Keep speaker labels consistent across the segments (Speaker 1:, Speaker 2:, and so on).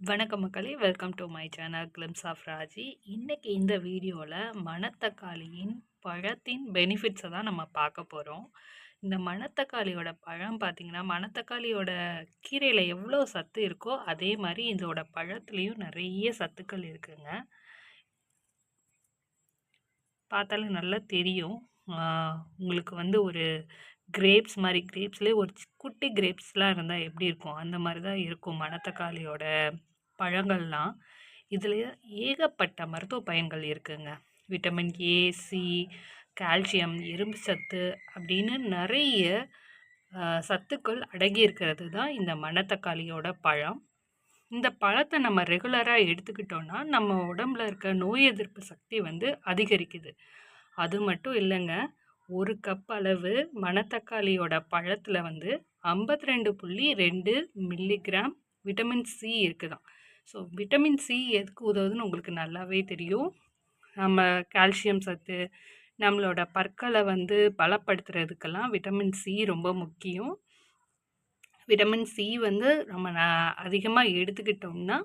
Speaker 1: வணக்கம் மக்களே. Welcome to my channel glimpse of Raji. இன்றைக்கி இந்த வீடியோவில் மணத்தக்காளியின் பழத்தின் பெனிஃபிட்ஸை தான் நம்ம பார்க்க போகிறோம் இந்த மணத்தக்காளியோட பழம் பார்த்திங்கன்னா மணத்தக்காளியோட கீரையில் எவ்வளோ சத்து இருக்கோ அதே மாதிரி இதோட பழத்துலேயும் நிறைய சத்துக்கள் இருக்குங்க. பார்த்தாலும் நல்லா தெரியும். உங்களுக்கு வந்து ஒரு கிரேப்ஸ் மாதிரி கிரேப்ஸ்லேயே ஒரு குட்டி கிரேப்ஸ்லாம் இருந்தால் எப்படி இருக்கும்? அந்த மாதிரி தான் இருக்கும் மணத்தக்காளியோட பழங்கள்லாம். இதில் ஏகப்பட்ட மருத்துவ பயன்கள் இருக்குங்க. விட்டமின் ஏ சி கால்சியம் இரும்பு சத்து அப்படின்னு நிறைய சத்துக்கள் அடங்கி இருக்கிறது தான் இந்த மணத்தக்காளியோட பழம். இந்த பழத்தை நம்ம ரெகுலராக எடுத்துக்கிட்டோன்னா நம்ம உடம்புல இருக்க நோய் எதிர்ப்பு சக்தி வந்து அதிகரிக்குது. அது மட்டும் இல்லைங்க ஒரு கப் அளவு மணத்தக்காளியோட பழத்தில் வந்து ஐம்பத்தி ரெண்டு புள்ளி ரெண்டு மில்லிகிராம் விட்டமின் சி இருக்குதான் ஸோ விட்டமின் சி எதுக்கு உதவுதுன்னு உங்களுக்கு நல்லாவே தெரியும். நம்ம கால்சியம் சத்து நம்மளோட பற்களை வந்து பலப்படுத்துறதுக்கெல்லாம் விட்டமின் சி ரொம்ப முக்கியம். விட்டமின் சி வந்து நம்ம அதிகமாக எடுத்துக்கிட்டோம்னா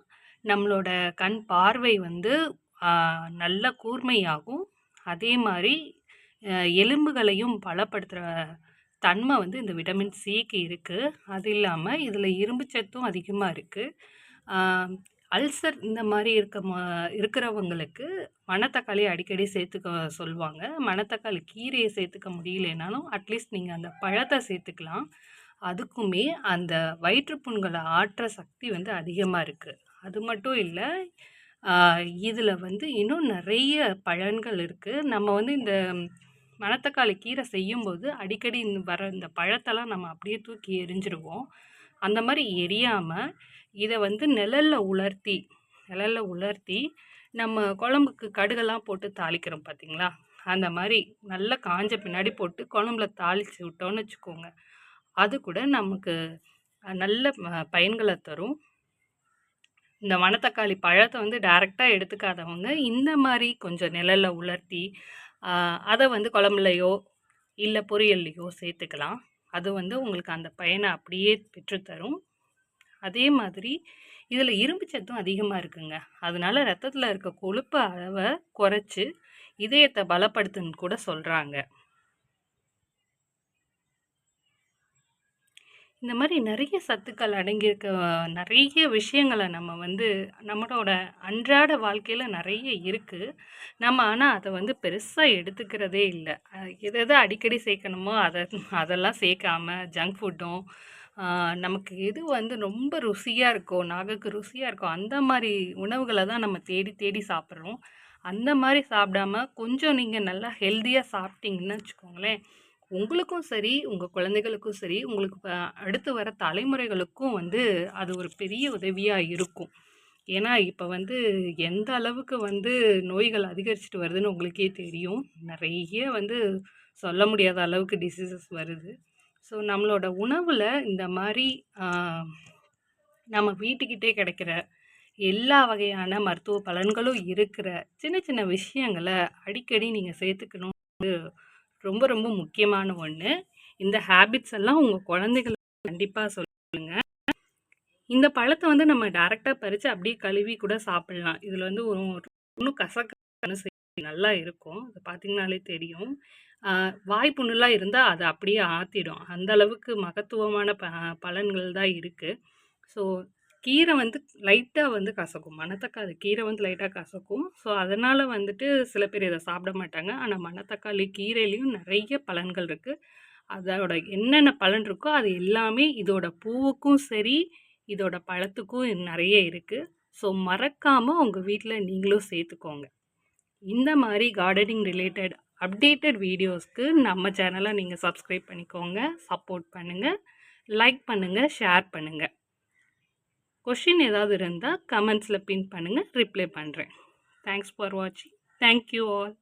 Speaker 1: நம்மளோட கண் பார்வை வந்து நல்ல கூர்மையாகும். அதே மாதிரி எலும்புகளையும் பலப்படுத்துகிற தன்மை வந்து இந்த விட்டமின் சிக்கு இருக்குது அது இல்லாமல் இதில் இரும்பு சத்தும் அதிகமாக இருக்குது அல்சர் இந்த மாதிரி இருக்க இருக்கிறவங்களுக்கு மணத்தக்காளி அடிக்கடி சேர்த்துக்க சொல்லுவாங்க மணத்தக்காளி கீரையை சேர்த்துக்க முடியலனாலும் அட்லீஸ்ட் நீங்கள் அந்த பழத்தை சேர்த்துக்கலாம். அதுக்குமே அந்த வயிற்றுப்புண்களை ஆற்ற சக்தி வந்து அதிகமாக இருக்குது அது மட்டும் இல்லை இதில் வந்து இன்னும் நிறைய பலன்கள் இருக்குது நம்ம வந்து இந்த மணத்தக்காளி கீரை செய்யும்போது அடிக்கடி இந்த வர இந்த பழத்தெல்லாம் நம்ம அப்படியே தூக்கி எரிஞ்சிருவோம். அந்த மாதிரி எரியாமல் இதை வந்து நிழலில் உலர்த்தி நிழல்ல உலர்த்தி நம்ம குழம்புக்கு கடுகெல்லாம் போட்டு தாளிக்கிறோம் பார்த்தீங்களா அந்த மாதிரி நல்லா காஞ்ச பின்னாடி போட்டு குழம்புல தாளித்து விட்டோம்னு வச்சுக்கோங்க. அது கூட நமக்கு நல்ல பயன்களை தரும். இந்த மணத்தக்காளி பழத்தை வந்து டைரெக்டாக எடுத்துக்காதவங்க இந்த மாதிரி கொஞ்சம் நிழலில் உலர்த்தி அதை வந்து குழம்புலையோ இல்லை பொரியல்லையோ சேர்த்துக்கலாம். அது வந்து உங்களுக்கு அந்த பயனை அப்படியே பெற்றுத்தரும். அதே மாதிரி இதில் இரும்பு சத்தும் அதிகமாக இருக்குங்க. அதனால் ரத்தத்தில் இருக்க கொழுப்பு அளவை குறைச்சி இதயத்தை பலப்படுத்துன்னு கூட சொல்கிறாங்க இந்த மாதிரி நிறைய சத்துக்கள் அடங்கியிருக்க நிறைய விஷயங்களை நம்ம வந்து நம்மளோட அன்றாட வாழ்க்கையில் நிறைய இருக்குது நம்ம ஆனால் அதை வந்து பெருசாக எடுத்துக்கிறதே இல்லை. எது அடிக்கடி சேர்க்கணுமோ அதை அதெல்லாம் சேர்க்காம ஜங்க் ஃபுட்டும் நமக்கு எது வந்து ரொம்ப ருசியாக இருக்கோ நாகக்கு ருசியாக இருக்கோ அந்த மாதிரி உணவுகளை தான் நம்ம தேடி தேடி சாப்பிட்றோம். அந்த மாதிரி சாப்பிடாம கொஞ்சம் நீங்கள் நல்லா ஹெல்த்தியாக சாப்பிட்டீங்கன்னு வச்சுக்கோங்களேன் உங்களுக்கும் சரி உங்கள் குழந்தைகளுக்கும் சரி உங்களுக்கு அடுத்து வர தலைமுறைகளுக்கும் வந்து அது ஒரு பெரிய உதவியாக இருக்கும். ஏன்னா இப்போ வந்து எந்த அளவுக்கு வந்து நோய்கள் அதிகரிச்சுட்டு வருதுன்னு உங்களுக்கே தெரியும். நிறைய வந்து சொல்ல முடியாத அளவுக்கு டிசீசஸ் வருது. ஸோ நம்மளோட உணவில் இந்த மாதிரி நம்ம வீட்டுக்கிட்டே கிடைக்கிற எல்லா வகையான மருத்துவ பலன்களும் இருக்கிற சின்ன சின்ன விஷயங்களை அடிக்கடி நீங்கள் சேர்த்துக்கணும். ரொம்ப ரொம்ப முக்கியமான ஒன்று இந்த ஹேபிட்ஸ் எல்லாம் உங்கள் குழந்தைகளுக்கு கண்டிப்பாக சொல்லுங்க. இந்த பழத்தை வந்து நம்ம டேரெக்டாக பறித்து அப்படியே கழுவி கூட சாப்பிடலாம். இதில் வந்து ஒரு ஒன்றும் கசக்கான செய்தி நல்லா இருக்கும். அது பார்த்திங்கனாலே தெரியும். வாய்ப்புண்ணுலாம் இருந்தால் அதை அப்படியே ஆற்றிடும் அந்த அளவுக்கு மகத்துவமான ப பலன்கள் தான் இருக்குது ஸோ கீரை வந்து லைட்டாக வந்து கசக்கும். மணத்தக்காளி கீரை வந்து லைட்டாக கசக்கும். ஸோ அதனால் வந்துட்டு சில பேர் இதை சாப்பிட மாட்டாங்க. ஆனால் மணத்தக்காளி கீரையிலையும் நிறைய பலன்கள் இருக்குது அதோட என்னென்ன பலன் இருக்கோ அது எல்லாமே இதோட பூவுக்கும் சரி இதோட பழத்துக்கும் நிறைய இருக்குது ஸோ மறக்காமல் உங்கள் வீட்டில் நீங்களும் சேர்த்துக்கோங்க. இந்த மாதிரி கார்டனிங் ரிலேட்டட் அப்டேட்டட் வீடியோஸ்க்கு நம்ம சேனலை நீங்கள் சப்ஸ்கிரைப் பண்ணிக்கோங்க சப்போர்ட் பண்ணுங்கள் லைக் பண்ணுங்கள் ஷேர் பண்ணுங்கள் கொஷின் ஏதாவது இருந்தால் கமெண்ட்ஸில் பின் பண்ணுங்கள் ரிப்ளை பண்ணுறேன் தேங்க்ஸ் ஃபார் வாட்சிங் தேங்க்யூ ஆல்